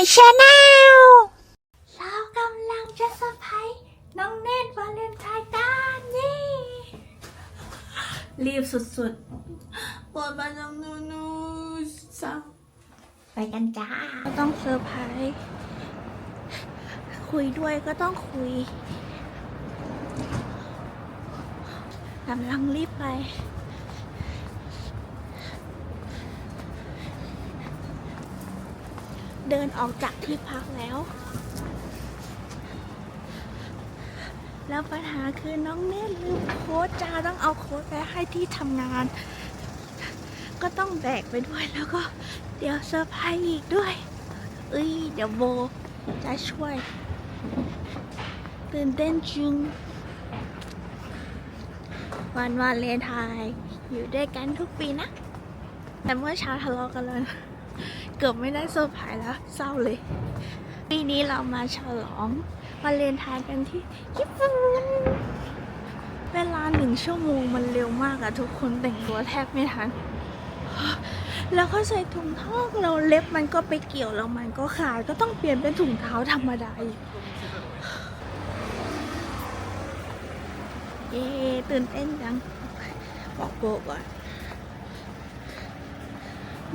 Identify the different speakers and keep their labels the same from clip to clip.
Speaker 1: อยชาแนลเรากำลังจะเซอร์ไพรส์น้องเนตวาเลนไทน์กันนี่รีบสุดๆปวดมาจังนูนูสาวไปกันจ้าก็ต้องเซอร์ไพรส์คุยด้วยก็ต้องคุยกำลังรีบไป เดินออกจากที่พักแล้ว แล้วปัญหาคือน้องเนตลืมโค้ดจ้าต้องเอาโค้ดไปให้ที่ทำงาน ก็ต้องแบกไปด้วยแล้วก็เดี๋ยวเซอร์ไพรส์อีกด้วยเอ้ยเดี๋ยวโบจะช่วยตื่นเต้นจึงวันวาเลนไทน์อยู่ด้วยกันทุกปีนะ แต่เมื่อเช้าทะเลาะกันแล้วนะ เกือบไม่ได้เซอร์ไพรส์แล้วเศร้าเลย ปีนี้เรามาฉลองวาเลนไทน์กันที่ญี่ปุ่นเวลาหนึ่งชั่วโมงมันเร็วมากอะทุกคนแต่งตัวแทบไม่ทัน แล้วก็ใส่ถุงเท้าเราเล็บมันก็ไปเกี่ยวแล้วมันก็ขาดก็ต้องเปลี่ยนเป็นถุงเท้าธรรมดาอีกเย้ตื่นเต้นจังบอกโบก่อน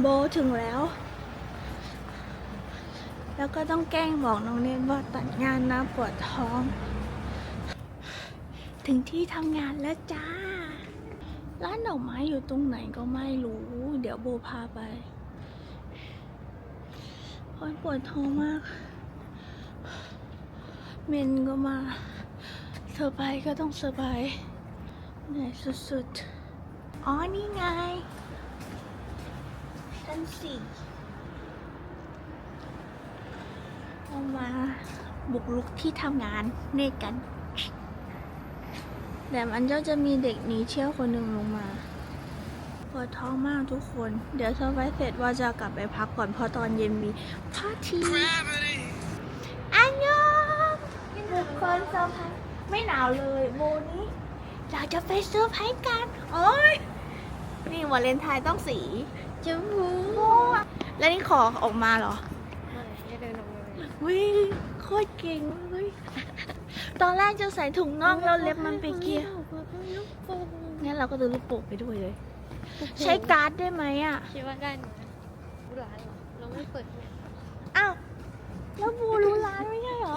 Speaker 1: โบถึงแล้ว แล้วก็ต้องแกล้งบอกน้องเนนว่าตัดงานนะปวดท้อง ถึงที่ทำงานแล้วจ้า ร้านดอกไม้อยู่ตรงไหนก็ไม่รู้ เดี๋ยวโบพาไปโอยปวดท้องมาก เมนก็มา เซอร์ไพรส์ก็ต้องเซอร์ไพรส์เหนื่อยสุดๆ อ๋อนี่ไง ชั้นสี่เรามาบุกลุกที่ทำงานเนตกัน แต่มันก็จะมีเด็กหนีเที่ยวคนหนึ่งลงมาปวดท้องมากทุกคน เดี๋ยวเซอร์ไพรส์เสร็จว่าจะกลับไปพักก่อนเพราะตอนเย็นมีพาร์ทีอันยองทุกคนเซอร์ไพรส์ไม่หนาวเลยโบนี้เราจะไปเซอร์ไพรส์กัน โอ้ยนี่วาเลนไทน์ต้องสี จมูกแล้วนี่ขอออกมาเหรอ
Speaker 2: ไม่เดินออกมาเลย
Speaker 1: วิโคตรเก่งเลยตอนแรกจะใส่ถุงน่องแล้วเล็บมันไปเกี่ยวงั้นเราก็ดูลูกโป่งไปด้วยเลย ใช้การ์ดได้ไหมอะ
Speaker 2: คิดว่าได้ไหมรู้ร้านเหรอเราไม่เปิดเนี่ย
Speaker 1: อ้าวแล้วบูรู้ร้านไม่ใช่เหรอ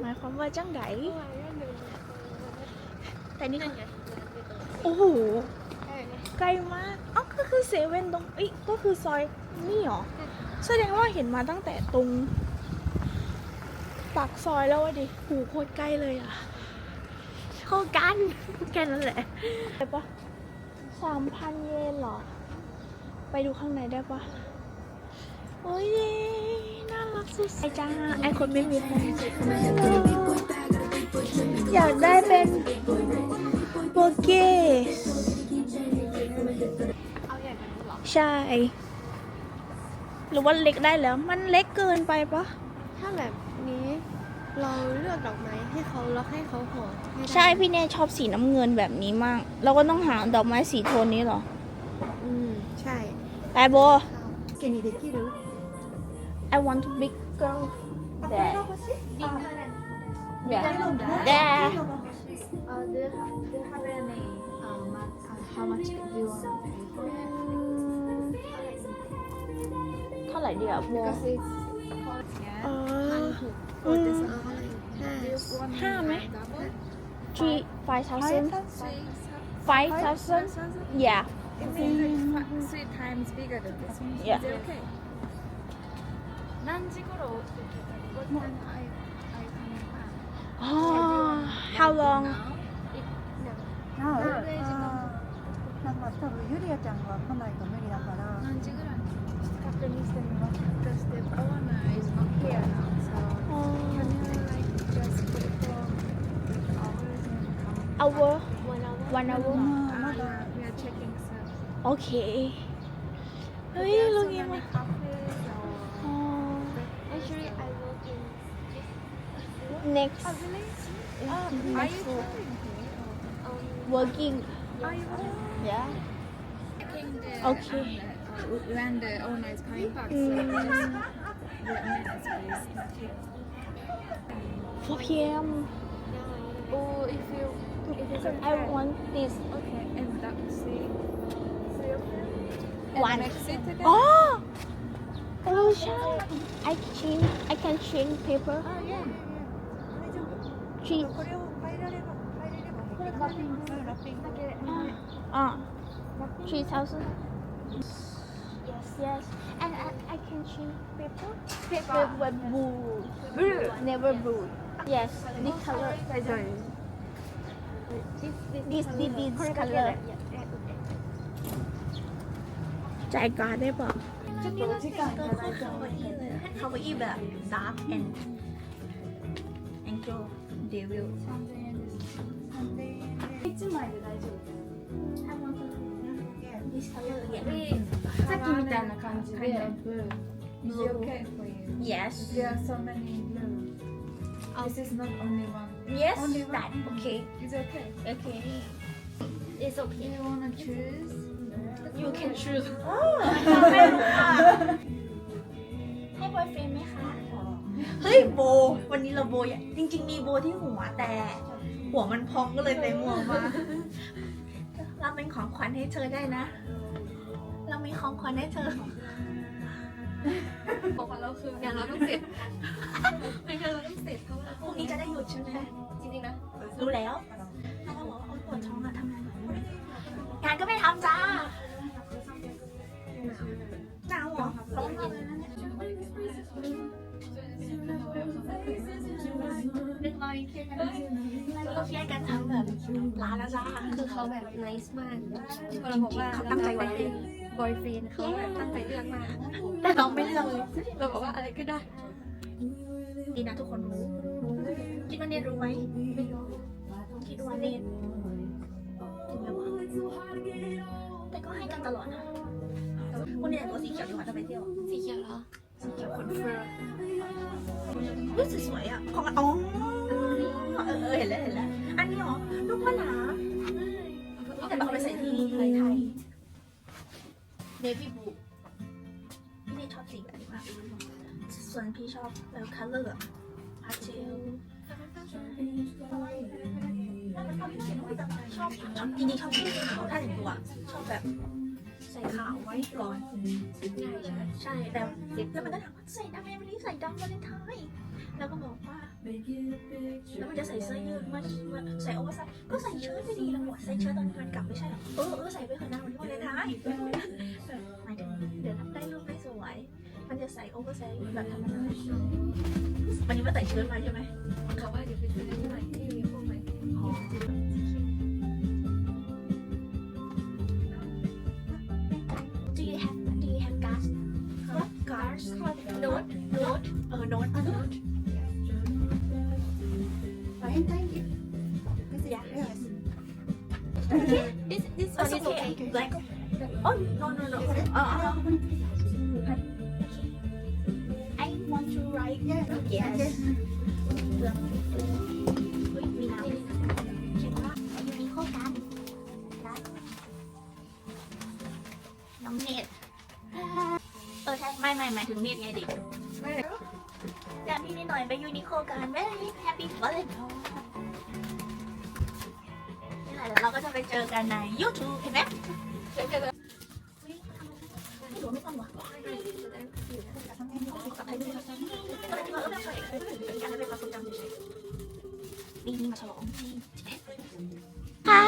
Speaker 1: หมายความว่าจังได
Speaker 2: เมื่อวานก็เดิน
Speaker 1: แต่นี่
Speaker 2: นั่
Speaker 1: คื
Speaker 2: น
Speaker 1: อ
Speaker 2: ไงร้านอยู่ตรงนี้
Speaker 1: โอ้โห
Speaker 2: ใช่ไหม
Speaker 1: ไกลมากอ๋อ ก็คือเซเว่นตรงเอ้ยก็คือซอยนี่เหรอ แสดงว่าเห็นมาตั้งแต่ตรงปากซอยแล้ววะดิหูโคตรใกล้เลยอะเข้ากันแค่นั้นแหละได้ปะสามพันเยนเหรอ ไปดูข้างในได้ปะโอ้ยน่ารักสุดไอจ้าไอคนไม่มีแฟนอยากได้เป็นโบเก
Speaker 2: ใช่
Speaker 1: หรือว่าเล็กได้แล้ว มันเล็กเกินไปปะ
Speaker 2: ถ้าแบบนี้เราเลือกดอกไม้ให้เขาแล้วให้เขาห่อให้ได้
Speaker 1: ใช่พี่เน่ชอบสีน้ำเงินแบบนี้มาก เราก็ต้องหาดอกไม้สีโทนนี้เหรอ
Speaker 2: อืมใช่
Speaker 1: ไปโบ
Speaker 2: เกนิเดกิรุ
Speaker 1: I want to big girl there
Speaker 2: ดีมาก
Speaker 1: yeah there
Speaker 2: Uh, do you, do you have any um, uh, how much do you want
Speaker 1: ไหร่เดียวโบ
Speaker 2: Because it's
Speaker 1: อ๋อ
Speaker 2: for this
Speaker 1: Mm.
Speaker 2: one.
Speaker 1: ห้าไหม three five thousand five thousand yeah
Speaker 2: It's like three times bigger than this one.
Speaker 1: Yeah.
Speaker 2: Is it okay? 何時頃 What time are you, are you coming back?
Speaker 1: oh how long
Speaker 2: Now?
Speaker 3: なあ、
Speaker 2: 何時間
Speaker 3: なんか多分ユリアちゃんが来ないと無理だから。
Speaker 2: 何時ぐらい after because the owner is not here now so can you like just wait for hours and come
Speaker 1: hour
Speaker 2: one hour
Speaker 1: one hour
Speaker 2: no, no. Uh, we are checking so
Speaker 1: okay เฮ้ยลูกยิ้ม
Speaker 2: Actually, I work
Speaker 1: next.
Speaker 2: Are you
Speaker 1: working?
Speaker 2: Working? Yeah.
Speaker 1: Okay
Speaker 2: we ran the overnight pine park, so we
Speaker 4: 4 p.m.
Speaker 2: Oh, if you, if it's okay.
Speaker 4: I want this.
Speaker 2: Okay, and that see.
Speaker 4: One. Oh! Oh, shall I change? I can change paper.
Speaker 2: Oh, yeah.
Speaker 3: yeah. Change.
Speaker 4: Wrapping. Uh, ah. 3,000 yes. And I, I can change purple. Purple with blue. Blue. Never blue. Yes, the color. Sorry. This this this color. ใจกาได้ป่ะ
Speaker 1: Hawaii the dark and angel devil.
Speaker 2: Sunday. Sunday.
Speaker 4: This color. Yeah.
Speaker 2: みたいな感じで Is it okay for you?
Speaker 1: yes
Speaker 2: There are so many blue. This is not only one.
Speaker 1: yes
Speaker 2: Only one.
Speaker 1: that okay
Speaker 2: Is it okay?
Speaker 1: okay
Speaker 4: it's okay
Speaker 2: You wanna choose?
Speaker 1: you can choose
Speaker 4: ให้บอยเฟรนไหมคะ
Speaker 1: เฮ้ยโบ วันนี้เราโบใหญ่จริง ๆ มีโบที่หัวแต่ หัวมันพองก็เลยไปมัวมาเราเป็นของขวัญให้เธอได้นะ เรามีของขวัญให้เธอ
Speaker 2: บอกว่าเราคืองานเราต้องเสร็จงานเราต้องเสร็จเพราะว่า
Speaker 1: พรุ่งนี้จะได้หยุดใช่ไหม
Speaker 2: จริงๆนะ
Speaker 1: รู้แล้วแล้วเราบอกว่าคนปวดท้องอะทำงานหน่อยงานก็ไม่ทำจ้าหนาวเหรอร้อนมากเลยนะเนี่ยนึกรอยเครียดกันเราเครียดกันทั้งแบบร้านแล้วจ้า
Speaker 5: คือเขาแบบ nice มากพอเราบอกว่า
Speaker 1: เขาตั้งใจไว้
Speaker 5: บอยเฟนเขาแบบตั้งใจเลือกมาก
Speaker 1: แต่เราไม่เลือกเลย
Speaker 5: เราบอกว่าอะไรก็ได้
Speaker 1: ดีนะทุกคนรู้ คิดว่าเนทรู้ไหมไม่รู้คิดว่าเนทถึงไหมวะแต่ก็ให้กันตลอดนะวันนี้แต่งตัวสีเขียวดีกว่าจะไปเที่ยว
Speaker 5: สีเขียวเหรอ
Speaker 1: สีเขียวคอนเฟิร์มเฮ้ยสวยๆอะของอ๋อเออเออเห็นแล้วเห็นแล้วอันนี้เหรอลูกมะน เนวี่บูพี่นี่ชอบสีแบบนี้มากส่วนพี่ชอบแบบคัลเลอร์พาสเทลชอบชอบที่นี่ชอบสีขาวถ้าแต่งตัวชอบแบบใส่ขาวไว้ก่อน
Speaker 5: ง่ายใช่
Speaker 1: ใช่แต่แล้วมันก็ถามว่าใส่ดำไหมวันนี้ใส่ดำวันเลนไทน์ แล้วก็บอกว่าแล้วมันจะใส่เสื้อยืดมาใส่โอเวอร์ไซส์ก็ใส่เชิ้ตไปดีแล้วหมดใส่เชิ้ตตอนนี้มันกลับไม่ใช่หรอเออเออใส่ไปเถอะนะวันนี้วันเลนไทน์หมายถึงเดี๋ยวได้รูปไม่สวย มันจะใส่โอเวอร์ไซส์แบบธรรมดาวันนี้มาใส่เชิ้ตมาใช่ไหม
Speaker 5: เขาว่าเดี๋ยวไปซื้อที่ใหม่ที่มีพวกใหม่
Speaker 1: Yeah yes
Speaker 5: this this
Speaker 1: Oh,
Speaker 5: one
Speaker 1: it's
Speaker 5: is
Speaker 1: okay.
Speaker 5: okay
Speaker 1: Black. Oh no no no. Uh, uh, I want to write. Yes. เรื่องเฮ้ยมีน้ำเขียนว่ายูนิโคกันรักน้องเนตเออใช่ไม่ไม่หมายถึงเนตไงเด็กอยากพี่นิดหน่อยไปยูนิโคกัน very happy birthday นี่แหละ เดี๋ยวเราก็จะไปเจอกันใน YouTube เห็นไหมมไม่รู้ไม่ต้องที่
Speaker 4: ค่ะ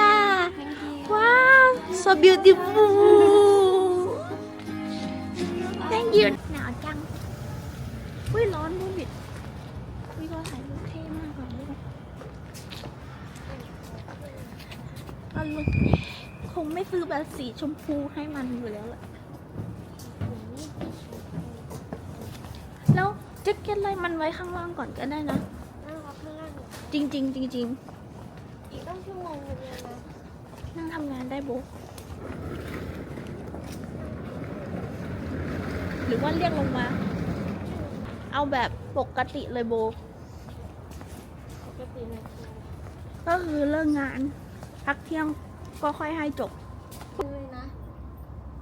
Speaker 4: ว้าว so beautiful thank you หนาวจังอุ้ยร้อนบูบิดวิก็ถ่ายรูปเท่มากเลยก็ลุกคง ไม่ซื้อแบบสีชมพูให้มันอยู่แล้วแหละแล้วแจ็คเก็ตอะไรมันไว้ข้างล่างก่อนก็ได้นะ
Speaker 5: น่ารักข้างล่าง
Speaker 4: จริงๆจริง
Speaker 5: อีกต้องชั่วโมงนึงเลยนะ
Speaker 4: ๆนั่งทำงานได้โบหรือว่าเรียกลงมา เอาแบบปกติเลยโบ
Speaker 5: ปกติเนี่ย
Speaker 4: ก็คือเลิกงาน พักเที่ยงก็ค่อยให้จบ
Speaker 5: คือเลยนะ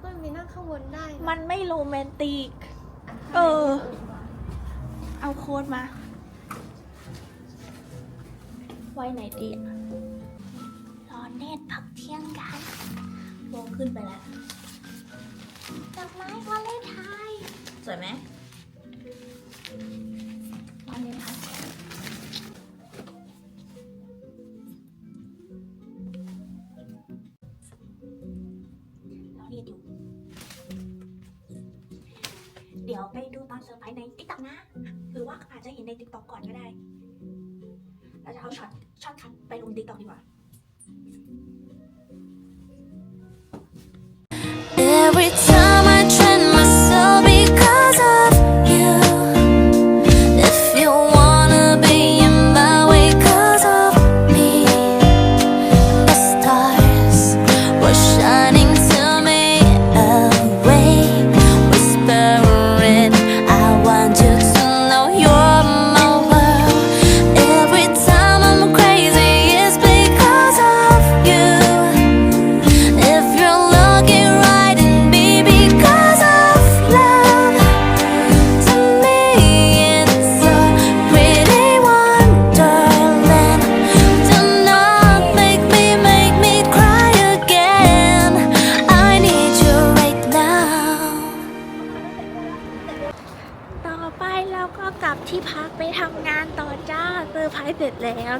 Speaker 5: ก็มีนั่ง ข้างบนได้นะ
Speaker 4: มันไม่โรแมนติก เออ
Speaker 1: เอาโค้ดมา ไว้ไหนดีอะรอเนตพักเที่ยงกันโมงขึ้นไปแล้ว ดอกไม้วาเลนไทน์สวยไหม ดี๋ยวไปดูตอนเซอร์ไพรส์ในติ๊กต็อกนะ หรือว่าอาจจะเห็นในติ๊กต็อกก่อนก็ได้ เราจะเอาช็อตช็อตคัดไปลงติ๊กต็อกดีกว่า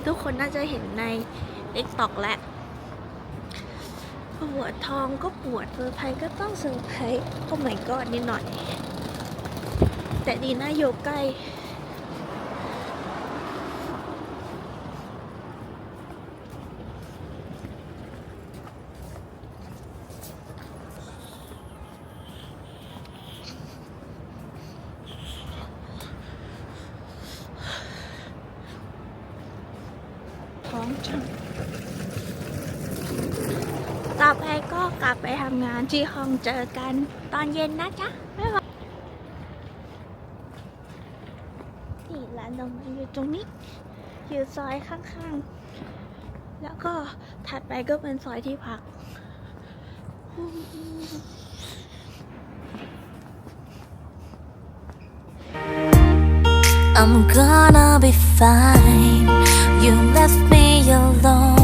Speaker 1: ทุกคนน่าจะเห็นใน t ิ k t o k แล้วปวดท้องก็ปวดเซอร์ไพรส์ก็ต้องเซอร์ไพรส์โอ้ my god นิดหน่อย แต่ดีนะโยกใกล้ ท้ องจังต่อไปก็กลับไปทำงานที่ห้องเจอกันตอนเย็นนะจ๊ะบ๊ายบายนี่ร้านดอกไม้อยู่ตรงนี้ อยู่ซอยข้างๆ แล้วก็ถัดไปก็เป็นซอยที่พัก
Speaker 6: I'm gonna be fine. You left alone.